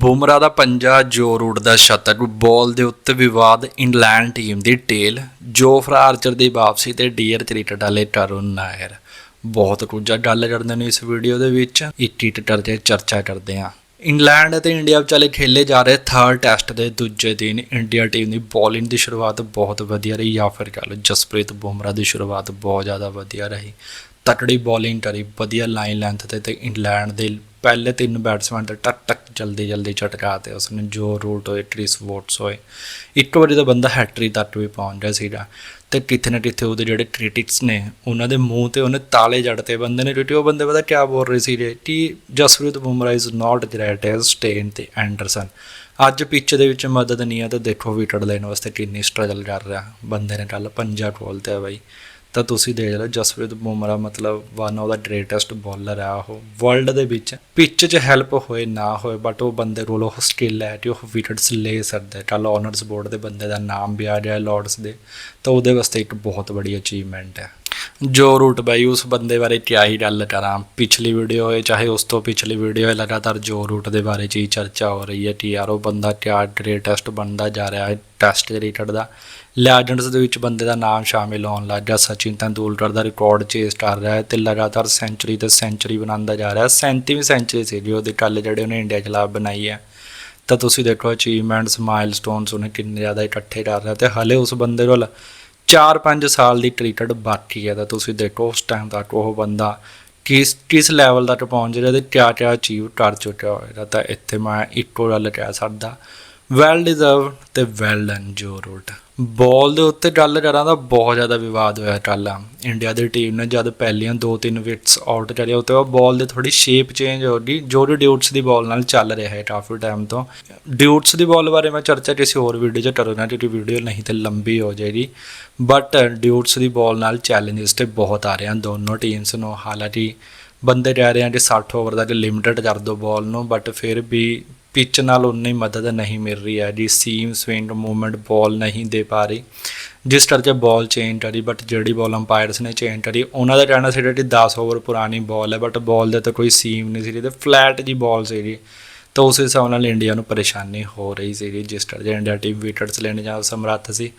ਬੁਮਰਾ ਦਾ ਪੰਜਾ ਜ਼ੋਰ ਉੱਡਦਾ ਸ਼ਤਕ ਬਾਲ ਦੇ ਉੱਤੇ ਵਿਵਾਦ ਇੰਗਲੈਂਡ ਟੀਮ ਦੀ ਟੇਲ। ਜੋਫਰਾ ਆਰਚਰ ਦੀ ਵਾਪਸੀ ਤੇ ਡੀਅਰ ਕ੍ਰਿਕਟ ਵਾਲੇ ਟਰੁਨ ਨਾਇਰ। ਬਹੁਤ ਕੁਝ ਆ, ਗੱਲ ਕਰਦੇ ਨੇ ਇਸ ਵੀਡੀਓ ਦੇ ਵਿੱਚ। ਇੱਕ ਇੱਕ 'ਤੇ ਚਰਚਾ ਕਰਦੇ ਹਾਂ ਇੰਗਲੈਂਡ ਅਤੇ ਇੰਡੀਆ ਵਿਚਾਲੇ ਖੇਲੇ ਜਾ ਰਹੇ ਥਰਡ ਟੈਸਟ ਦੇ ਦੂਜੇ ਦਿਨ ਇੰਡੀਆ ਟੀਮ ਦੀ ਬੋਲਿੰਗ ਦੀ ਸ਼ੁਰੂਆਤ ਬਹੁਤ ਵਧੀਆ ਰਹੀ, ਜਾਂ ਫਿਰ ਕਹ ਲਓ ਜਸਪ੍ਰੀਤ ਬੁਮਰਾ ਦੀ ਸ਼ੁਰੂਆਤ ਬਹੁਤ ਜ਼ਿਆਦਾ ਵਧੀਆ ਰਹੀ। ਤਕੜੀ ਬੋਲਿੰਗ ਕਰੀ, ਵਧੀਆ ਲਾਈਨ ਲੈਂਥ ਤੇ ਤੇ ਇੰਗਲੈਂਡ ਦੇ ਪਹਿਲੇ ਤਿੰਨ ਬੈਟਸਮੈਨ ਤੇ ਟਕ ਟਕ ਜਲਦੀ ਜਲਦੀ ਝਟਕਾ ਤੇ ਉਸਨੇ ਜੋ ਰੂਟ ਹੋਏ ਕ੍ਰਿਸ ਵੋਟਸ ਹੋਏ। ਇੱਕ ਵਾਰੀ ਤਾਂ ਬੰਦਾ ਹੈਟਰੀ ਤੱਕ ਵੀ ਪਹੁੰਚ ਗਿਆ ਸੀਗਾ। ਤੇ ਕਿਤੇ ਨਾ ਕਿਤੇ ਉਹਦੇ ਜਿਹੜੇ ਕ੍ਰਿਟਿਕਸ ਨੇ, ਉਹਨਾਂ ਦੇ ਮੂੰਹ ਤੇ ਉਹਨੇ ਤਾਲੇ ਜੜਤੇ ਬੰਦੇ ਨੇ, ਕਿਉਂਕਿ ਉਹ ਬੰਦੇ ਪਤਾ ਕੀ ਬੋਲ ਰਹੇ ਸੀਗੇ ਕਿ Jasprit Bumrah is not great as Steyn ਤੇ ਐਂਡਰਸਨ ਅੱਜ ਪਿੱਚ ਦੇ ਵਿੱਚ ਮਦਦ ਨਹੀਂ ਆ ਤਾਂ ਦੇਖੋ ਵਿਕਟ ਲੈਣ ਵਾਸਤੇ ਕਿੰਨੀ ਸਟਰਗਲ ਕਰ ਰਿਹਾ। ਬੰਦੇ ਨੇ ਕੱਲ ਪੰਜਾ ਖੋਲਤੇ ਆ ਬਾਈ। ਤਾਂ ਤੁਸੀਂ ਦੇਖ ਲਓ ਜਸਪ੍ਰੀਤ ਬੁਮਰਾ ਮਤਲਬ one of the greatest bowler ਆ ਉਹ ਵਰਲਡ ਦੇ ਵਿੱਚ। ਪਿੱਚ 'ਚ ਹੈਲਪ ਹੋਏ ਨਾ ਹੋਏ ਬਟ ਉਹ ਬੰਦੇ ਕੋਲ ਉਹ ਸਕਿੱਲ ਹੈ ਕਿ ਉਹ ਵਿਕਟਸ ਲੈ ਸਕਦਾ। ਹੈ ਕੱਲ ਓਨਰਸ ਬੋਰਡ ਦੇ ਬੰਦੇ ਦਾ ਨਾਮ ਵੀ ਆ ਰਿਹਾ ਲਾਰਡਸ ਦੇ। ਤਾਂ ਉਹਦੇ ਵਾਸਤੇ ਇੱਕ ਬਹੁਤ ਬੜੀ ਅਚੀਵਮੈਂਟ ਹੈ। ਜੋ ਰੂਟ ਬਾਈ, ਉਸ ਬੰਦੇ ਬਾਰੇ ਕਿਆ ਹੀ ਗੱਲ ਕਰਾਂ। ਪਿਛਲੀ ਵੀਡੀਓ ਹੋਏ ਚਾਹੇ ਉਸ ਤੋਂ ਪਿਛਲੀ ਵੀਡੀਓ ਹੋਏ ਲਗਾਤਾਰ ਜੋ ਰੂਟ ਦੇ ਬਾਰੇ 'ਚ ਹੀ ਚਰਚਾ ਹੋ ਰਹੀ ਹੈ ਕਿ ਯਾਰ ਉਹ ਬੰਦਾ ਕਿਆ ਗ੍ਰੇਟੈਸਟ ਬਣਦਾ ਜਾ ਰਿਹਾ ਹੈ ਟੈਸਟ ਕ੍ਰਿਕਟ ਦਾ। ਲੈਜੈਂਡਸ ਦੇ ਵਿੱਚ ਬੰਦੇ ਦਾ ਨਾਮ ਸ਼ਾਮਿਲ ਹੋਣ ਲੱਗ ਸਚਿਨ ਤੈਂਦੂਲਕਰ ਦਾ ਰਿਕਾਰਡ ਚੇਸ ਕਰ ਰਿਹਾ ਹੈ ਤੇ ਲਗਾਤਾਰ ਸੈਂਚਰੀ ਤੇ ਸੈਂਚਰੀ ਬਣਾਉਂਦਾ ਜਾ ਰਿਹਾ 37ਵੀਂ ਸੈਂਚਰੀ ਸੀ ਜੀ ਉਹਦੇ ਕੱਲ ਜਿਹੜੇ ਉਹਨੇ ਇੰਡੀਆ ਖਿਲਾਫ ਬਣਾਈ ਹੈ। ਤਾਂ ਤੁਸੀਂ ਦੇਖੋ ਅਚੀਵਮੈਂਟਸ ਮਾਈਲਸਟੋਨਸ ਉਹਨੇ ਕਿੰਨੇ ਜ਼ਿਆਦਾ ਇਕੱਠੇ ਕਰ ਰਿਹਾ ਤੇ ਹਲੇ ਉਸ ਬੰਦੇ ਕੋਲ 4-5 ਸਾਲ ਦੀ ਕ੍ਰਿਕਟ ਬਾਕੀ ਹੈ ਤਾਂ ਤੁਸੀਂ ਦੇਖੋ ਉਸ ਟਾਈਮ ਤੱਕ ਉਹ ਬੰਦਾ ਕਿਸ ਕਿਸ ਲੈਵਲ ਤੱਕ ਪਹੁੰਚ ਰਿਹਾ ਤੇ ਕਿਆ ਕਿਆ ਅਚੀਵ ਕਰ ਚੁੱਕਿਆ ਹੋਏਗਾ ਤਾਂ ਇੱਥੇ ਮੈਂ ਇੱਕੋ ਗੱਲ ਕਹਿ ਸਕਦਾ ਵੈਲ ਡਿਜ਼ਰਵ ਤੇ well done Joe Root ball ਦੇ ਉੱਤੇ ਗੱਲ ਕਰਾਂ ਤਾਂ ਬਹੁਤ ਜ਼ਿਆਦਾ ਵਿਵਾਦ ਹੋਇਆ ਕੱਲ੍ਹ। ਇੰਡੀਆ ਦੀ ਟੀਮ ਨੇ ਜਦ ਪਹਿਲੀਆਂ ਦੋ ਤਿੰਨ ਵਿਕਟਸ ਆਊਟ ਕਰਿਆ ਉਹ ਤੋਂ ਬਾਲ ਦੇ ਥੋੜੀ ਸ਼ੇਪ ਚੇਂਜ ਹੋ ਗਈ, ਜੋ ਜੋ ਡਿਊਟਸ ਦੀ ਬਾਲ ਨਾਲ ਚੱਲ ਰਿਹਾ ਹੈ ਕਾਫੀ ਟਾਈਮ ਤੋਂ। ਡਿਊਟਸ ਦੀ ਬਾਲ ਬਾਰੇ ਮੈਂ ਚਰਚਾ ਕਿਸੇ ਹੋਰ ਵੀਡੀਓ 'ਚ ਕਰੂੰਗਾ, ਕਿਉਂਕਿ ਵੀਡੀਓ ਨਹੀਂ ਤੇ ਲੰਬੀ ਹੋ ਜਾਏਗੀ। ਬਟ ਡਿਊਟਸ ਦੀ ਬਾਲ ਨਾਲ ਚੈਲੰਜਸ ਤੇ ਬਹੁਤ ਆ ਰਹੇ ਹਨ, ਦੋਨੋਂ ਟੀਮਸ ਨੂੰ। ਹਾਲਾਂਕਿ ਬੰਦੇ ਕਹਿ ਰਹੇ ਹਨ ਕਿ 60 ਓਵਰ ਦਾ ਤੱਕ ਲਿਮਿਟਡ ਕਰ ਦਿਓ ਬਾਲ ਨੂੰ ਬਟ ਫਿਰ ਵੀ ਪਿੱਚ ਨਾਲ ਉਨੀ ਮਦਦ ਨਹੀਂ ਮਿਲ ਰਹੀ ਹੈ ਜੀ ਸੀਮ ਸਵਿੰਗ ਮੂਵਮੈਂਟ ਬਾਲ ਨਹੀਂ ਦੇ ਪਾ ਰਹੀ। ਜਿਸ ਕਰਕੇ ਬਾਲ ਚੇਂਜ ਕਰੀ ਬਟ ਜਿਹੜੀ ਬਾਲ ਅੰਪਾਇਰਸ ਨੇ ਚੇਂਜ ਕਰੀ ਉਹਨਾਂ ਦਾ ਕਹਿਣਾ ਸੀ ਕਿ 10 ਓਵਰ ਪੁਰਾਣੀ ਬਾਲ ਹੈ ਬਟ ਬਾਲ ਦੇ ਤਾਂ ਕੋਈ ਸੀਮ ਨਹੀਂ ਸੀ ਤੇ ਫਲੈਟ ਜੀ ਬਾਲ ਸੀ ਜੀ ਤਾਂ ਉਸ ਹਿਸਾਬ ਨਾਲ ਇੰਡੀਆ ਨੂੰ ਪਰੇਸ਼ਾਨੀ ਹੋ ਰਹੀ ਸੀ ਜਿਸ ਕਰਕੇ ਇੰਡੀਆ ਟੀਮ ਵਿਕਟਸ ਲੈਣ ਜਾ ਸਮਰੱਥ ਸੀ।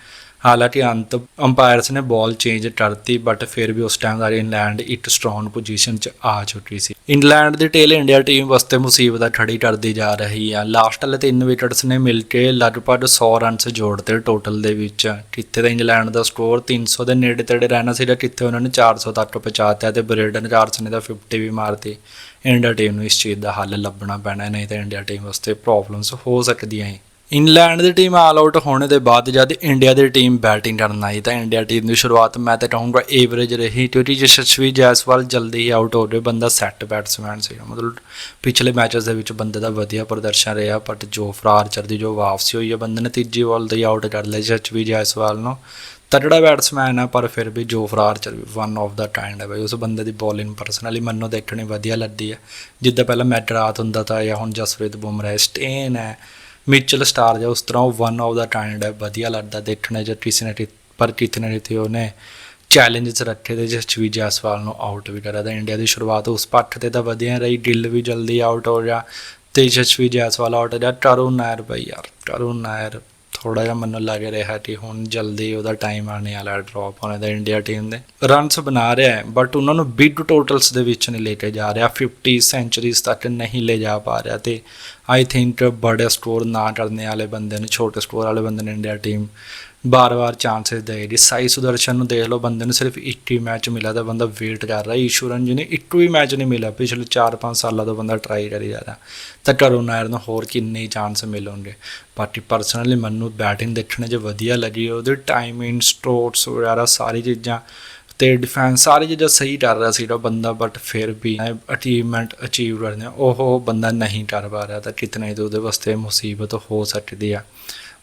ਹਾਲਾਂਕਿ ਅੰਤ ਅੰਪਾਇਰਸ ਨੇ ਬਾਲ ਚੇਂਜ ਕਰਤੀ ਬਟ ਫਿਰ ਵੀ ਉਸ ਟਾਈਮ ਦਾ ਇੰਗਲੈਂਡ ਇੱਕ ਸਟਰੋਂਗ ਪੋਜੀਸ਼ਨ 'ਚ ਆ ਚੁੱਕੀ ਸੀ। ਇੰਗਲੈਂਡ ਦੀ ਟੇਲ ਇੰਡੀਆ ਟੀਮ ਵਾਸਤੇ ਮੁਸੀਬਤ ਖੜੀ ਕਰਦੀ ਜਾ ਰਹੀ ਆ। ਲਾਸਟ ਵਾਲੇ ਤਿੰਨ ਵਿਕਟਸ ਨੇ ਮਿਲ ਕੇ ਲਗਭਗ 100 ਰਨਸ ਜੋੜਤੇ ਟੋਟਲ ਦੇ ਵਿੱਚ। ਕਿੱਥੇ ਦਾ ਇੰਗਲੈਂਡ ਦਾ ਸਕੋਰ 300 ਦੇ ਨੇੜੇ ਤੇੜੇ ਰਹਿਣਾ ਸੀਗਾ, ਕਿੱਥੇ ਉਹਨਾਂ ਨੇ 400 ਤੱਕ ਪਹੁੰਚਾਤਾ ਤੇ ਬ੍ਰੇਡਨ ਚਾਰਲਸ ਨੇ ਤਾਂ 50 ਵੀ ਮਾਰਤੀ। ਇੰਡੀਆ ਟੀਮ ਨੂੰ ਇਸ ਚੀਜ਼ ਦਾ ਹੱਲ ਲੱਭਣਾ ਪੈਣਾ, ਨਹੀਂ ਤਾਂ ਇੰਡੀਆ ਟੀਮ ਵਾਸਤੇ ਪ੍ਰੋਬਲਮਸ ਹੋ ਸਕਦੀਆਂ ਹੈ ਇੰਗਲੈਂਡ ਦੀ ਟੀਮ ਆਲ ਆਊਟ ਹੋਣੇ ਦੇ ਬਾਅਦ ਜਦ ਇੰਡੀਆ ਦੀ ਟੀਮ ਬੈਟਿੰਗ ਕਰਨ ਆਈ ਤਾਂ ਇੰਡੀਆ ਟੀਮ ਦੀ ਸ਼ੁਰੂਆਤ ਮੈਂ ਤਾਂ ਕਹੂੰਗਾ ਏਵਰੇਜ ਰਹੀ ਕਿਉਂਕਿ ਯਸ਼ਸਵੀ ਜੈਸਵਾਲ ਜਲਦੀ ਹੀ ਆਊਟ ਹੋ ਰਿਹਾ ਬੰਦਾ ਸੈੱਟ ਬੈਟਸਮੈਨ ਸੀ ਮਤਲਬ ਪਿਛਲੇ ਮੈਚਸ ਦੇ ਵਿੱਚ ਬੰਦੇ ਦਾ ਵਧੀਆ ਪ੍ਰਦਰਸ਼ਨ ਰਿਹਾ ਬਟ ਜੋ ਫਰਾਰਚਰ ਦੀ ਜੋ ਵਾਪਸੀ ਹੋਈ ਹੈ ਬੰਦੇ ਨੇ ਤੀਜੀ ਬਾਲ ਤੇ ਆਊਟ ਕਰ ਲਿਆ ਯਸ਼ਸਵੀ ਜੈਸਵਾਲ ਨੂੰ। ਤਗੜਾ ਬੈਟਸਮੈਨ ਆ, ਪਰ ਫਿਰ ਵੀ ਜੋ ਫਰਾਰਚਰ ਵਨ ਆਫ ਦਾ ਕਾਈਂਡ ਹੈ ਬਈ। ਉਸ ਬੰਦੇ ਦੀ ਬੋਲਿੰਗ ਪਰਸਨਲੀ ਮੈਨੂੰ ਦੇਖਣੀ ਵਧੀਆ ਲੱਗਦੀ ਹੈ ਜਿੱਦਾਂ ਪਹਿਲਾਂ ਮੈਚ ਰਾਤ ਹੁੰਦਾ ਤਾਂ ਜਾਂ ਹੁਣ ਜਸਪ੍ਰੀਤ ਬੁਮਰਾਹ, ਸਟੇਨ ਹੈ ਮਿਚਲ ਸਟਾਰ ਜਾਂ ਉਸ ਤਰ੍ਹਾਂ ਉਹ ਵਨ ਆਫ ਦਾ ਕਾਈਂਡ ਹੈ, ਵਧੀਆ ਲੱਗਦਾ, ਦੇਖਣਾ ਜੇ ਕਿਸੇ ਨੇ ਕਿ- ਪਰ ਕਿਤੇ ਨਾ ਕਿਤੇ ਉਹਨੇ ਚੈਲੰਜਸ ਰੱਖੇ ਤੇ ਜਸਵੀ ਜੈਸਵਾਲ ਨੂੰ ਆਊਟ ਵੀ ਕਰਿਆ ਤਾਂ ਇੰਡੀਆ ਦੀ ਸ਼ੁਰੂਆਤ ਉਸ ਪੱਖ ਤੇ ਤਾਂ ਵਧੀਆ ਰਹੀ ਗਿੱਲ ਵੀ ਜਲਦੀ ਆਊਟ ਹੋ ਗਿਆ ਤੇ ਜਸਵੀ ਜੈਸਵਾਲ ਆਊਟ ਹੋ ਗਿਆ, ਟਰੂ ਨਾਇਰ ਬਈ ਯਾਰ, ਟਰੂ ਨਾਇਰ ਥੋੜਾ ਜਿਹਾ ਮੈਨੂੰ ਲੱਗ ਰਿਹਾ ਕਿ ਹੁਣ ਜਲਦੀ ਉਹਦਾ ਟਾਈਮ ਆਣੇ ਵਾਲਾ ਡ੍ਰੌਪ ਹੋਣੇ ਦਾ ਇੰਡੀਆ ਟੀਮ ਦੇ। ਰਨਸ ਬਣਾ ਰਿਹਾ ਹੈ ਬਟ ਉਹਨਾਂ ਨੂੰ ਬਿਗ ਟੋਟਲਸ ਦੇ ਵਿੱਚ ਨਹੀਂ ਲੈ ਕੇ ਜਾ ਰਿਹਾ। 50 ਸੈਂਚਰੀਜ਼ ਤੱਕ ਨਹੀਂ ਲੈ ਜਾ ਪਾ ਰਿਹਾ ਤੇ ਆਈ ਥਿੰਕ ਬੜੇ ਸਕੋਰ ਨਾ ਕਰਨੇ ਵਾਲੇ ਬੰਦੇ ਨੇ, ਛੋਟੇ ਸਕੋਰ ਵਾਲੇ ਬੰਦੇ ਨੇ ਇੰਡੀਆ ਟੀਮ ਬਾਰ-ਬਾਰ ਚਾਂਸਸ ਦੇ ਰਹੀ ਸਾਈ ਸੁਦਰਸ਼ਨ ਨੂੰ ਦੇਖ ਲਓ, ਬੰਦੇ ਨੂੰ ਸਿਰਫ ਇੱਕ ਹੀ ਮੈਚ ਮਿਲਿਆ ਤਾਂ ਬੰਦਾ ਵੇਟ ਕਰ ਰਿਹਾ। ਈਸ਼ਵਰਨ ਜੀ ਨੇ ਇੱਕ ਵੀ ਮੈਚ ਨਹੀਂ ਮਿਲਿਆ, ਪਿਛਲੇ 4-5 ਸਾਲਾਂ ਤੋਂ ਬੰਦਾ ਟਰਾਈ ਕਰੀ ਜਾ ਰਿਹਾ। ਤਾਂ ਕਰੋ ਨਾਇਰ ਨੂੰ ਹੋਰ ਕਿੰਨੇ ਚਾਂਸ ਮਿਲਣਗੇ? ਬਾਕੀ ਪਰਸਨਲੀ ਮੈਨੂੰ ਬੈਟਿੰਗ ਦੇਖਣੇ 'ਚ ਵਧੀਆ ਲੱਗੀ, ਉਹਦੇ ਟਾਈਮਿੰਗ ਸਟ੍ਰੋਕਸ ਵਗੈਰਾ ਸਾਰੀ ਚੀਜ਼ਾਂ ਤੇ ਡਿਫੈਂਸ ਸਾਰੀ ਚੀਜ਼ਾਂ ਸਹੀ ਕਰ ਰਿਹਾ ਸੀ ਉਹ ਬੰਦਾ ਬਟ ਫਿਰ ਵੀ ਅਚੀਵਮੈਂਟ ਅਚੀਵ ਕਰਨੇ ਉਹ ਬੰਦਾ ਨਹੀਂ ਕਰ ਪਾ ਰਿਹਾ ਤਾਂ ਕਿਤਨੇ ਤੇ ਉਹਦੇ ਵਾਸਤੇ ਮੁਸੀਬਤ ਹੋ ਸਕਦੀ ਆ।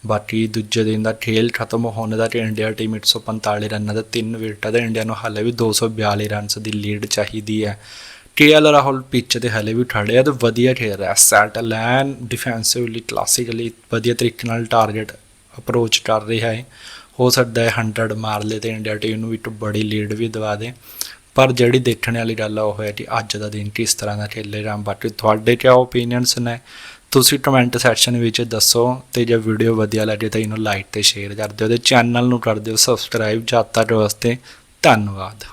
ਬਾਕੀ ਦੂਜੇ ਦਿਨ ਦਾ ਖੇਲ ਖਤਮ ਹੋਣ ਦਾ ਤੇ ਇੰਡੀਆ ਟੀਮ 145 ਰਨਾਂ ਦਾ ਤਿੰਨ ਵਿਕਟਾਂ ਤੇ ਇੰਡੀਆ ਨੂੰ ਹਾਲੇ ਵੀ 242 ਰਨਸ ਦੀ ਲੀਡ ਚਾਹੀਦੀ ਹੈ। ਕੇਐਲ ਰਾਹੁਲ ਪਿੱਚ ਤੇ ਹਲੇ ਵੀ ਠੜੇ ਆ ਤੇ ਵਧੀਆ ਖੇਡ ਰਿਹਾ। ਸੈਟਲ ਐਨ ਡਿਫੈਂਸਿਵਲੀ ਕਲਾਸਿਕਲੀ ਵਧੀਆ ਤਰੀਕੇ ਨਾਲ ਟਾਰਗੇਟ ਅਪਰੋਚ ਕਰ ਰਿਹਾ ਹੈ। ਹੋ ਸਕਦਾ ਹੈ 100 ਮਾਰ ਲੇ ਤੇ ਇੰਡੀਆ ਟੀਮ ਨੂੰ ਇੱਕ ਬੜੀ ਲੀਡ ਵੀ ਦਵਾ ਦੇ। ਪਰ ਜਿਹੜੀ ਦੇਖਣ ਵਾਲੀ ਗੱਲ ਆ ਉਹ ਹੈ ਕਿ ਅੱਜ ਦਾ ਦਿਨ ਕਿਸ ਤਰ੍ਹਾਂ ਦਾ ਖੇਲੇ ਰਾਮ ਬਾਕੀ ਤੁਹਾਡੇ ਕਿਆ ਓਪੀਨੀਅਨਸ ਨੇ? ਤੁਸੀਂ ਕਮੈਂਟ ਸੈਕਸ਼ਨ ਵਿੱਚ ਦੱਸੋ ਤੇ ਜੇ ਵੀਡੀਓ ਵਧੀਆ ਲੱਗੇ ਤਾਂ ਇਹਨੂੰ ਲਾਈਕ ਤੇ ਸ਼ੇਅਰ ਕਰ ਦਿਓ ਤੇ ਚੈਨਲ ਨੂੰ ਕਰ ਦਿਓ ਸਬਸਕ੍ਰਾਈਬ ਜਦ ਤੱਕ ਵਾਸਤੇ ਧੰਨਵਾਦ।